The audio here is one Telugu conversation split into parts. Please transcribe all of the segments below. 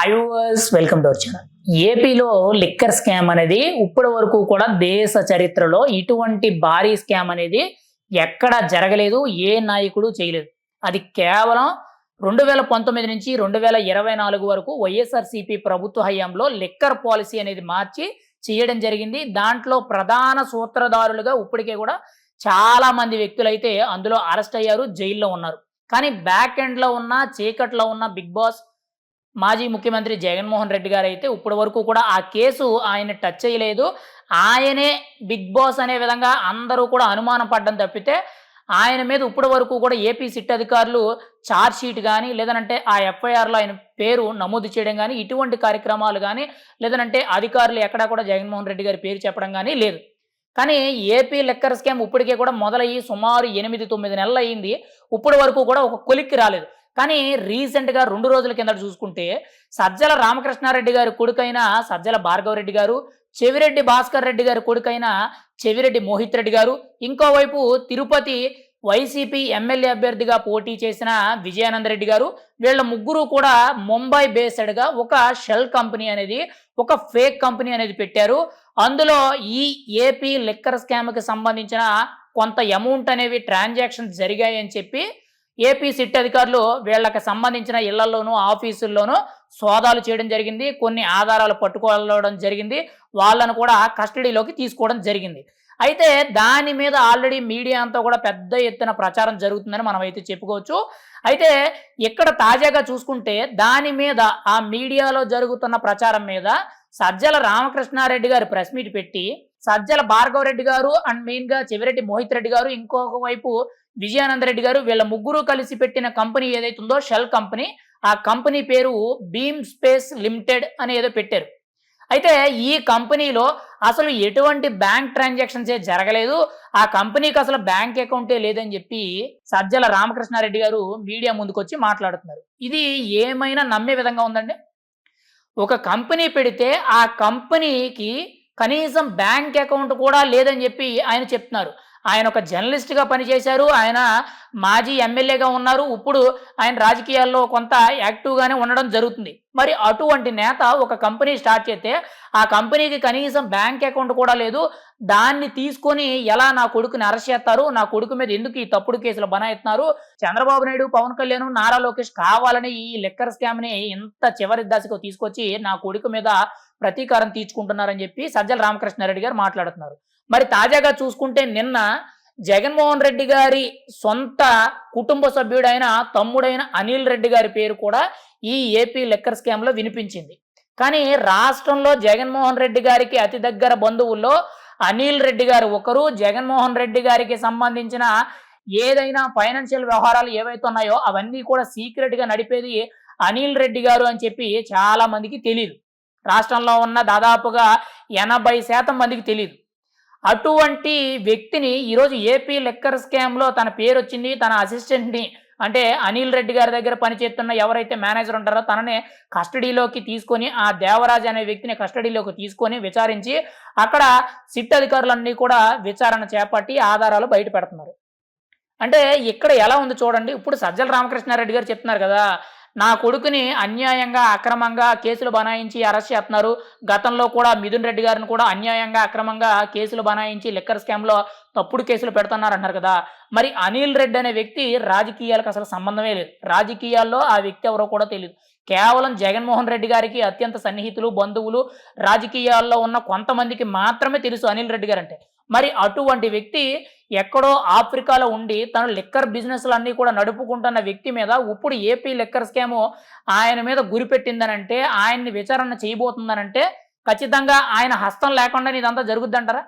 Hi viewers welcome to our channel ఏపీలో లిక్కర్ స్కామ్ అనేది ఇప్పటి వరకు కూడా దేశ చరిత్రలో ఇటువంటి భారీ స్కామ్ అనేది ఎక్కడ జరగలేదు ఏ నాయకుడు చేయలేదు. అది కేవలం రెండు వేల పంతొమ్మిది నుంచి రెండు వేల ఇరవై నాలుగు వరకు వైఎస్ఆర్సీపీ ప్రభుత్వ హయాంలో లిక్కర్ పాలసీ అనేది మార్చి చేయడం జరిగింది. దాంట్లో ప్రధాన సూత్రధారులుగా ఇప్పటికే కూడా చాలా మంది వ్యక్తులైతే అందులో అరెస్ట్ అయ్యారు జైల్లో ఉన్నారు. కానీ బ్యాక్ ఎండ్లో ఉన్న చీకట్లో ఉన్న బిగ్ బాస్ మాజీ ముఖ్యమంత్రి జగన్మోహన్ రెడ్డి గారు అయితే ఇప్పటి వరకు కూడా ఆ కేసు ఆయన టచ్ చేయలేదు. ఆయనే బిగ్ బాస్ అనే విధంగా అందరూ కూడా అనుమానం పడ్డం తప్పితే ఆయన మీద ఇప్పటి వరకు కూడా ఏపీ సిట్ అధికారులు ఛార్జ్ షీట్ కానీ లేదనంటే ఆ ఎఫ్ఐఆర్లో ఆయన పేరు నమోదు చేయడం కానీ ఇటువంటి కార్యక్రమాలు కానీ లేదనంటే అధికారులు ఎక్కడా కూడా జగన్మోహన్ రెడ్డి గారి పేరు చెప్పడం కానీ లేదు. కానీ ఏపీ లెక్కర్ స్కామ్ ఇప్పటికే కూడా మొదలయ్యి సుమారు ఎనిమిది తొమ్మిది నెలలు అయ్యింది ఇప్పటి వరకు కూడా ఒక కొలిక్కి రాలేదు. కానీ రీసెంట్గా రెండు రోజుల కింద చూసుకుంటే సజ్జల రామకృష్ణారెడ్డి గారి కొడుకైన సజ్జల భార్గవరెడ్డి గారు చెవిరెడ్డి భాస్కర్ రెడ్డి గారి కొడుకైన చెవిరెడ్డి మోహిత్ రెడ్డి గారు ఇంకోవైపు తిరుపతి వైసీపీ ఎమ్మెల్యే అభ్యర్థిగా పోటీ చేసిన విజయానంద రెడ్డి గారు వీళ్ళ ముగ్గురు కూడా ముంబై బేస్డ్గా ఒక షెల్ కంపెనీ అనేది ఒక ఫేక్ కంపెనీ అనేది పెట్టారు. అందులో ఈ ఏపీ లిక్కర్ స్కామ్కి సంబంధించిన కొంత అమౌంట్ అనేవి ట్రాన్సాక్షన్స్ జరిగాయని చెప్పి ఏపీ సిట్ అధికారులు వీళ్ళకి సంబంధించిన ఇళ్ళలోనూ ఆఫీసుల్లోనూ సోదాలు చేయడం జరిగింది. కొన్ని ఆధారాలు పట్టుకోవడం జరిగింది. వాళ్ళను కూడా కస్టడీలోకి తీసుకోవడం జరిగింది. అయితే దాని మీద ఆల్రెడీ మీడియా అంతా కూడా పెద్ద ఎత్తున ప్రచారం జరుగుతుందని మనం అయితే చెప్పుకోవచ్చు. అయితే ఇక్కడ తాజాగా చూసుకుంటే దాని మీద ఆ మీడియాలో జరుగుతున్న ప్రచారం మీద సజ్జల రామకృష్ణారెడ్డి గారు ప్రెస్ మీట్ పెట్టి సజ్జల భార్గవ రెడ్డి గారు అండ్ మెయిన్గా చెవిరెడ్డి మోహిత్ రెడ్డి గారు ఇంకొక వైపు విజయానంద రెడ్డి గారు వీళ్ళ ముగ్గురు కలిసి పెట్టిన కంపెనీ ఏదైతే ఉందో షెల్ కంపెనీ ఆ కంపెనీ పేరు బీమ్ స్పేస్ లిమిటెడ్ అని ఏదో పెట్టారు. అయితే ఈ కంపెనీలో అసలు ఎటువంటి బ్యాంక్ ట్రాన్సాక్షన్స్ ఏ జరగలేదు. ఆ కంపెనీకి అసలు బ్యాంక్ అకౌంటే లేదని చెప్పి సజ్జల రామకృష్ణారెడ్డి గారు మీడియా ముందుకొచ్చి మాట్లాడుతున్నారు. ఇది ఏమైనా నమ్మే విధంగా ఉందండి? ఒక కంపెనీ పెడితే ఆ కంపెనీకి కనీసం బ్యాంక్ అకౌంట్ కూడా లేదని చెప్పి ఆయన చెప్తున్నారు. ఆయన ఒక జర్నలిస్ట్గా పనిచేశారు. ఆయన మాజీ ఎమ్మెల్యేగా ఉన్నారు. ఇప్పుడు ఆయన రాజకీయాల్లో కొంత యాక్టివ్గానే ఉండడం జరుగుతుంది. మరి అటువంటి నేత ఒక కంపెనీ స్టార్ట్ చేస్తే ఆ కంపెనీకి కనీసం బ్యాంక్ అకౌంట్ కూడా లేదు. దాన్ని తీసుకొని ఎలా నా కొడుకుని అరెస్ట్ చేస్తారు? నా కొడుకు మీద ఎందుకు ఈ తప్పుడు కేసులు బనాయిస్తున్నారు? చంద్రబాబు నాయుడు పవన్ కళ్యాణ్ నారా లోకేష్ కావాలని ఈ లెక్కర్ స్కామ్ని ఇంత చివరి దశకు తీసుకొచ్చి నా కొడుకు మీద ప్రతీకారం తీర్చుకుంటున్నారని చెప్పి సజ్జల రామకృష్ణారెడ్డి గారు మాట్లాడుతున్నారు. మరి తాజాగా చూసుకుంటే నిన్న జగన్మోహన్ రెడ్డి గారి సొంత కుటుంబ సభ్యుడైన తమ్ముడైన అనిల్ రెడ్డి గారి పేరు కూడా ఈ ఏపీ లెక్కర్ స్కామ్లో వినిపించింది. కానీ రాష్ట్రంలో జగన్మోహన్ రెడ్డి గారికి అతి దగ్గర బంధువుల్లో అనిల్ రెడ్డి గారు ఒకరు జగన్మోహన్ రెడ్డి గారికి సంబంధించిన ఏదైనా ఫైనాన్షియల్ వ్యవహారాలు ఏవైతే ఉన్నాయో అవన్నీ కూడా సీక్రెట్గా నడిపేది అనిల్ రెడ్డి గారు అని చెప్పి చాలా మందికి తెలియదు రాష్ట్రంలో ఉన్న దాదాపుగా ఎనభై శాతం మందికి తెలియదు అటువంటి వ్యక్తిని ఈరోజు ఏపీ లెక్కర్ స్కామ్లో తన పేరు వచ్చింది తన అసిస్టెంట్ని అంటే అనిల్ రెడ్డి గారి దగ్గర పనిచేస్తున్న ఎవరైతే మేనేజర్ ఉంటారో తననే కస్టడీలోకి తీసుకొని ఆ దేవరాజ్ అనే వ్యక్తిని కస్టడీలోకి తీసుకొని విచారించి అక్కడ సిట్ అధికారులన్నీ కూడా విచారణ చేపట్టి ఆధారాలు బయట పెడుతున్నారు. అంటే ఇక్కడ ఎలా ఉంది చూడండి ఇప్పుడు సజ్జల రామకృష్ణారెడ్డి గారు చెప్తున్నారు కదా నా కొడుకుని అన్యాయంగా అక్రమంగా కేసులు బనాయించి అరెస్ట్ చేస్తున్నారు. గతంలో కూడా మిథున్ రెడ్డి గారిని కూడా అన్యాయంగా అక్రమంగా కేసులు బనాయించి లిక్కర్ స్కామ్లో తప్పుడు కేసులు పెడుతున్నారు అన్నారు కదా. మరి అనిల్ రెడ్డి అనే వ్యక్తి రాజకీయాలకు అసలు సంబంధమే లేదు. రాజకీయాల్లో ఆ వ్యక్తి ఎవరో కూడా తెలియదు కేవలం జగన్మోహన్ రెడ్డి గారికి అత్యంత సన్నిహితులు బంధువులు రాజకీయాల్లో ఉన్న కొంతమందికి మాత్రమే తెలుసు అనిల్ రెడ్డి గారు అంటే మరి అటువంటి వ్యక్తి ఎక్కడో ఆఫ్రికాలో ఉండి తను లిక్కర్ బిజినెస్లన్నీ కూడా నడుపుకుంటున్న వ్యక్తి మీద ఇప్పుడు ఏపీ లిక్కర్ స్కామ్ ఆయన మీద గురిపెట్టిందనంటే ఆయన్ని విచారణ చేయబోతుందనంటే ఖచ్చితంగా ఆయన హస్తం లేకుండా ఇదంతా జరుగుద్దంటారా?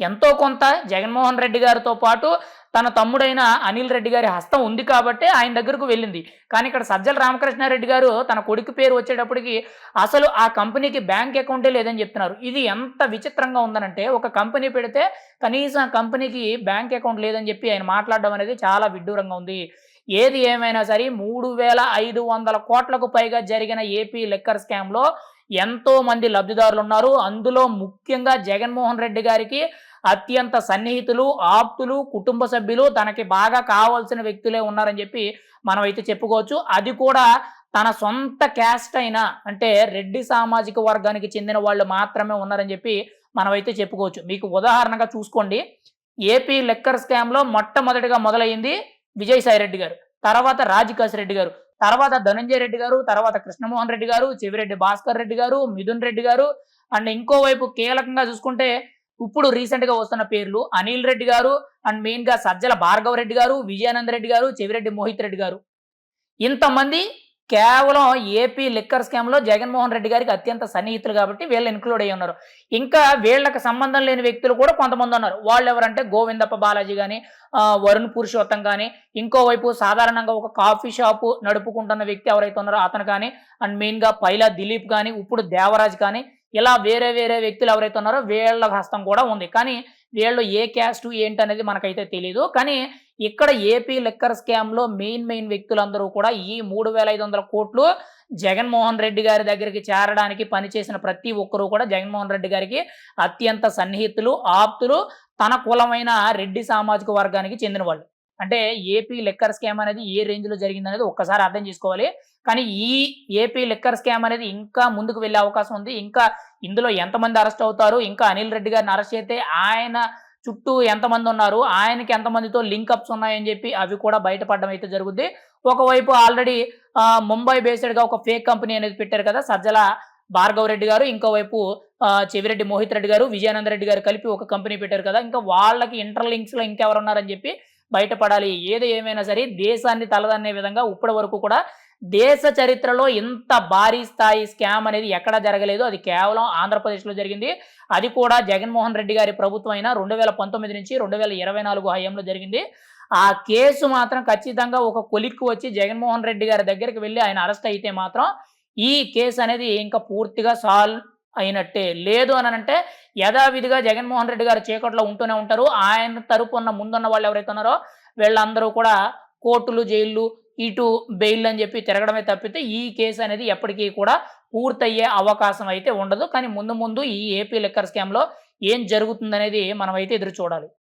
ఎంతో కొంత జగన్మోహన్ రెడ్డి గారితో పాటు తన తమ్ముడైన అనిల్ రెడ్డి గారి హస్తం ఉంది కాబట్టి ఆయన దగ్గరకు వెళ్ళింది. కానీ ఇక్కడ సజ్జల రామకృష్ణారెడ్డి గారు తన కొడుకు పేరు వచ్చేటప్పటికి అసలు ఆ కంపెనీకి బ్యాంక్ అకౌంటే లేదని చెప్తున్నారు. ఇది ఎంత విచిత్రంగా ఉందనంటే ఒక కంపెనీ పెడితే కనీసం ఆ కంపెనీకి బ్యాంక్ అకౌంట్ లేదని చెప్పి ఆయన మాట్లాడడం అనేది చాలా విడ్డూరంగా ఉంది. ఏది ఏమైనా సరే మూడు వేల ఐదు వందల కోట్లకు పైగా జరిగిన ఏపీ లెక్కర్ స్కామ్లో ఎంతో మంది లబ్ధిదారులు ఉన్నారు. అందులో ముఖ్యంగా జగన్మోహన్ రెడ్డి గారికి అత్యంత సన్నిహితులు ఆప్తులు కుటుంబ సభ్యులు తనకి బాగా కావాల్సిన వ్యక్తులే ఉన్నారని చెప్పి మనం అయితే చెప్పుకోవచ్చు. అది కూడా తన సొంత క్యాస్ట్ అయిన అంటే రెడ్డి సామాజిక వర్గానికి చెందిన వాళ్ళు మాత్రమే ఉన్నారని చెప్పి మనమైతే చెప్పుకోవచ్చు. మీకు ఉదాహరణగా చూసుకోండి. ఏపీ లెక్కర్ స్కామ్లో మొట్టమొదటిగా మొదలైంది విజయసాయి రెడ్డి గారు తర్వాత రాజకాశ్ రెడ్డి గారు తర్వాత ధనంజయ రెడ్డి గారు తర్వాత కృష్ణమోహన్ రెడ్డి గారు చెవిరెడ్డి భాస్కర్ రెడ్డి గారు మిథున్ రెడ్డి గారు అండ్ ఇంకోవైపు కీలకంగా చూసుకుంటే ఇప్పుడు రీసెంట్గా వస్తున్న పేర్లు అనిల్ రెడ్డి గారు అండ్ మెయిన్గా సజ్జల భార్గవ రెడ్డి గారు విజయానంద రెడ్డి గారు చెవిరెడ్డి మోహిత్ రెడ్డి గారు. ఇంతమంది కేవలం ఏపీ లిక్కర్ స్కామ్లో జగన్మోహన్ రెడ్డి గారికి అత్యంత సన్నిహితులు కాబట్టి వీళ్ళు ఇన్క్లూడ్ అయ్యి ఉన్నారు. ఇంకా వీళ్ళకి సంబంధం లేని వ్యక్తులు కూడా కొంతమంది ఉన్నారు. వాళ్ళు ఎవరంటే గోవిందప్ప బాలాజీ కానీ వరుణ్ పురుషోత్తం కానీ ఇంకోవైపు సాధారణంగా ఒక కాఫీ షాపు నడుపుకుంటున్న వ్యక్తి ఎవరైతే ఉన్నారో అతను కానీ అండ్ మెయిన్గా పైలా దిలీప్ కానీ ఇప్పుడు దేవరాజ్ కానీ ఇలా వేరే వేరే వ్యక్తులు ఎవరైతే ఉన్నారో వీళ్ళ హస్తం కూడా ఉంది. కానీ వీళ్ళు ఏ క్యాస్ట్ ఏంటి అనేది మనకైతే తెలియదు కానీ ఇక్కడ ఏపీ లిక్కర్ స్కామ్లో మెయిన్ మెయిన్ వ్యక్తులందరూ కూడా ఈ మూడు వేల ఐదు వందల కోట్లు జగన్మోహన్ రెడ్డి గారి దగ్గరికి చేరడానికి పనిచేసిన ప్రతి ఒక్కరూ కూడా జగన్మోహన్ రెడ్డి గారికి అత్యంత సన్నిహితులు ఆప్తులు తన కులమైన రెడ్డి సామాజిక వర్గానికి చెందిన వాళ్ళు. అంటే ఏపీ లెక్కర్ స్కామ్ అనేది ఏ రేంజ్లో జరిగింది అనేది ఒక్కసారి అర్థం చేసుకోవాలి. కానీ ఈ ఏపీ లెక్కర్ స్కామ్ అనేది ఇంకా ముందుకు వెళ్ళే అవకాశం ఉంది. ఇంకా ఇందులో ఎంతమంది అరెస్ట్ అవుతారు? ఇంకా అనిల్ రెడ్డి గారిని అరెస్ట్ చేస్తే ఆయన చుట్టూ ఎంతమంది ఉన్నారు? ఆయనకి ఎంతమందితో లింకప్స్ ఉన్నాయని చెప్పి అవి కూడా బయటపడడం అయితే జరుగుద్ది. ఒకవైపు ఆల్రెడీ ముంబై బేస్డ్గా ఒక ఫేక్ కంపెనీ అనేది పెట్టారు కదా సజ్జల భార్గవ్ రెడ్డి గారు. ఇంకోవైపు చెవిరెడ్డి మోహిత్ రెడ్డి గారు విజయానంద రెడ్డి గారు కలిపి ఒక కంపెనీ పెట్టారు కదా. ఇంకా వాళ్ళకి ఇంటర్లింక్స్లో ఇంకెవరు ఉన్నారని చెప్పి బయటపడాలి. ఏది ఏమైనా సరే దేశాన్ని తలదన్నే విధంగా ఇప్పటి వరకు కూడా దేశ చరిత్రలో ఇంత భారీ స్థాయి స్కామ్ అనేది ఎక్కడ జరగలేదు. అది కేవలం ఆంధ్రప్రదేశ్లో జరిగింది. అది కూడా జగన్మోహన్ రెడ్డి గారి ప్రభుత్వం అయినా రెండు వేల పంతొమ్మిది నుంచి రెండు వేల ఇరవై నాలుగు హయాంలో జరిగింది. ఆ కేసు మాత్రం ఖచ్చితంగా ఒక కొలిక్కు వచ్చి జగన్మోహన్ రెడ్డి గారి దగ్గరికి వెళ్ళి ఆయన అరెస్ట్ అయితే మాత్రం ఈ కేసు అనేది ఇంకా పూర్తిగా సాల్వ్ అయినట్టే. లేదు అని అంటే యథావిధిగా జగన్మోహన్ రెడ్డి గారు చీకట్లో ఉంటూనే ఉంటారు. ఆయన తరపున ముందున్న వాళ్ళు ఎవరైతే ఉన్నారో వీళ్ళందరూ కూడా కోర్టులు జైళ్ళు ఇటు బెయిల్ అని చెప్పి తిరగడమే తప్పితే ఈ కేసు అనేది ఎప్పటికీ కూడా పూర్తయ్యే అవకాశం అయితే ఉండదు. కానీ ముందు ముందు ఈ ఏపీ లిక్కర్ స్కామ్లో ఏం జరుగుతుందనేది మనం అయితే ఎదురు చూడాలి.